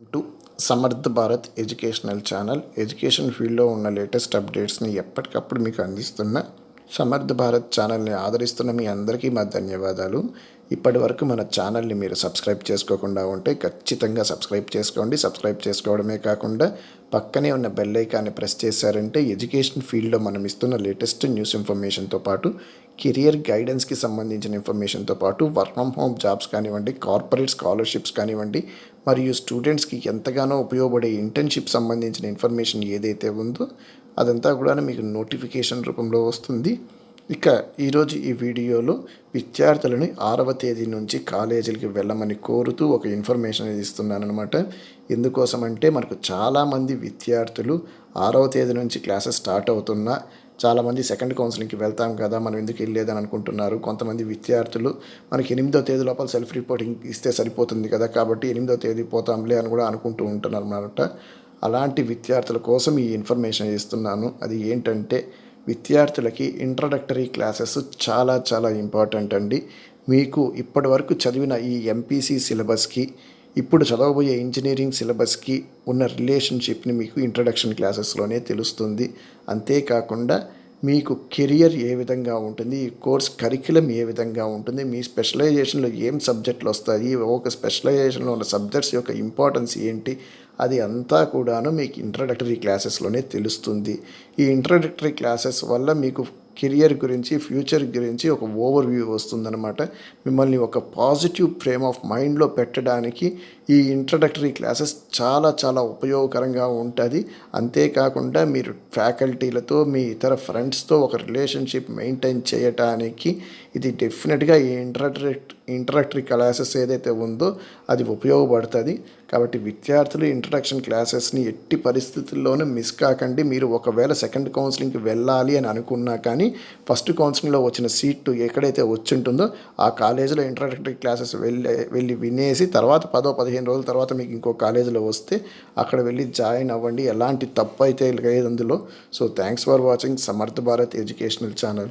To Samarth Bharat educational channel. Education ఫీల్డ్లో ఉన్న latest అప్డేట్స్ని ఎప్పటికప్పుడు మీకు అందిస్తున్న సమర్థ్ భారత్ ఛానల్ని ఆదరిస్తున్న మీ అందరికీ మా ధన్యవాదాలు. ఇప్పటి వరకు మన ఛానల్ని మీరు సబ్స్క్రైబ్ చేసుకోకుండా ఉంటే ఖచ్చితంగా సబ్స్క్రైబ్ చేసుకోండి. సబ్స్క్రైబ్ చేసుకోవడమే కాకుండా పక్కనే ఉన్న బెల్ ఐకాన్ని ప్రెస్ చేశారంటే ఎడ్యుకేషన్ ఫీల్డ్లో మనం ఇస్తున్న లేటెస్ట్ న్యూస్ ఇన్ఫర్మేషన్తో పాటు కెరియర్ గైడెన్స్కి సంబంధించిన ఇన్ఫర్మేషన్తో పాటు వర్క్ ఫ్రమ్ హోమ్ జాబ్స్ కానివ్వండి కార్పొరేట్ స్కాలర్షిప్స్ కానివ్వండి మరియు స్టూడెంట్స్కి ఎంతగానో ఉపయోగపడే ఇంటర్న్షిప్ సంబంధించిన ఇన్ఫర్మేషన్ ఏదైతే ఉందో అదంతా కూడా మీకు నోటిఫికేషన్ రూపంలో వస్తుంది. ఇక ఈరోజు ఈ వీడియోలో విద్యార్థులని ఆరవ తేదీ నుంచి కాలేజీలకి వెళ్ళమని కోరుతూ ఒక ఇన్ఫర్మేషన్ ఇస్తున్నాను అనమాట ఎందుకోసం అంటే మనకు చాలామంది విద్యార్థులు ఆరవ తేదీ నుంచి క్లాసెస్ స్టార్ట్ అవుతున్నా చాలామంది సెకండ్ కౌన్సిలింగ్కి వెళ్తాం కదా మనం ఎందుకు వెళ్ళేదని అనుకుంటున్నారు. కొంతమంది విద్యార్థులు మనకి ఎనిమిదో తేదీ లోపల సెల్ఫ్ రిపోర్టింగ్ ఇస్తే సరిపోతుంది కదా కాబట్టి ఎనిమిదో తేదీ పోతాంలే అని కూడా అనుకుంటూ ఉంటున్నారు అనమాట అలాంటి విద్యార్థుల కోసం ఈ ఇన్ఫర్మేషన్ ఇస్తున్నాను. అది ఏంటంటే విద్యార్థులకి ఇంట్రడక్టరీ క్లాసెస్ చాలా చాలా ఇంపార్టెంట్ అండి. మీకు ఇప్పటి వరకు చదివిన ఈ ఎంపీసీ సిలబస్కి ఇప్పుడు చదవబోయే ఇంజనీరింగ్ సిలబస్కి ఉన్న రిలేషన్షిప్ని మీకు ఇంట్రడక్షన్ క్లాసెస్లోనే తెలుస్తుంది. అంతేకాకుండా మీకు కెరియర్ ఏ విధంగా ఉంటుంది ఈ కోర్స్ కరికులం ఏ విధంగా ఉంటుంది మీ స్పెషలైజేషన్లో ఏం సబ్జెక్టులు వస్తాయి ఒక స్పెషలైజేషన్లో ఉన్న సబ్జెక్ట్స్ యొక్క ఇంపార్టెన్స్ ఏంటి అది అంతా కూడాను మీకు ఇంట్రడక్టరీ క్లాసెస్లోనే తెలుస్తుంది. ఈ ఇంట్రడక్టరీ క్లాసెస్ వల్ల మీకు కెరియర్ గురించి ఫ్యూచర్ గురించి ఒక ఓవర్ వ్యూ వస్తుందన్నమాట. మిమ్మల్ని ఒక పాజిటివ్ ఫ్రేమ్ ఆఫ్ మైండ్లో పెట్టడానికి ఈ ఇంట్రడక్టరీ క్లాసెస్ చాలా చాలా ఉపయోగకరంగా ఉంటుంది. అంతేకాకుండా మీరు ఫ్యాకల్టీలతో మీ ఇతర ఫ్రెండ్స్తో ఒక రిలేషన్షిప్ మెయింటైన్ చేయటానికి ఇది డెఫినెట్గా ఈ ఇంట్రడక్ట్ ఇంట్రడక్టరీ క్లాసెస్ ఏదైతే ఉందో అది ఉపయోగపడుతుంది. కాబట్టి విద్యార్థులు ఇంట్రడక్షన్ క్లాసెస్ని ఎట్టి పరిస్థితుల్లోనూ మిస్ కాకండి. మీరు ఒకవేళ సెకండ్ కౌన్సిలింగ్కి వెళ్ళాలి అని అనుకున్నా కానీ ఫస్ట్ కౌన్సిలింగ్లో వచ్చిన సీటు ఎక్కడైతే వచ్చి ఉంటుందో ఆ కాలేజీలో ఇంట్రడక్టరీ క్లాసెస్ వెళ్ళి వెళ్ళి వినేసి తర్వాత పదో పదిహేను రోజుల తర్వాత మీకు ఇంకో కాలేజీలో వస్తే అక్కడ వెళ్ళి జాయిన్ అవ్వండి. ఎలాంటి తప్పు అయితే లేదు అందులో. So thanks for watching Samarth Bharat educational channel.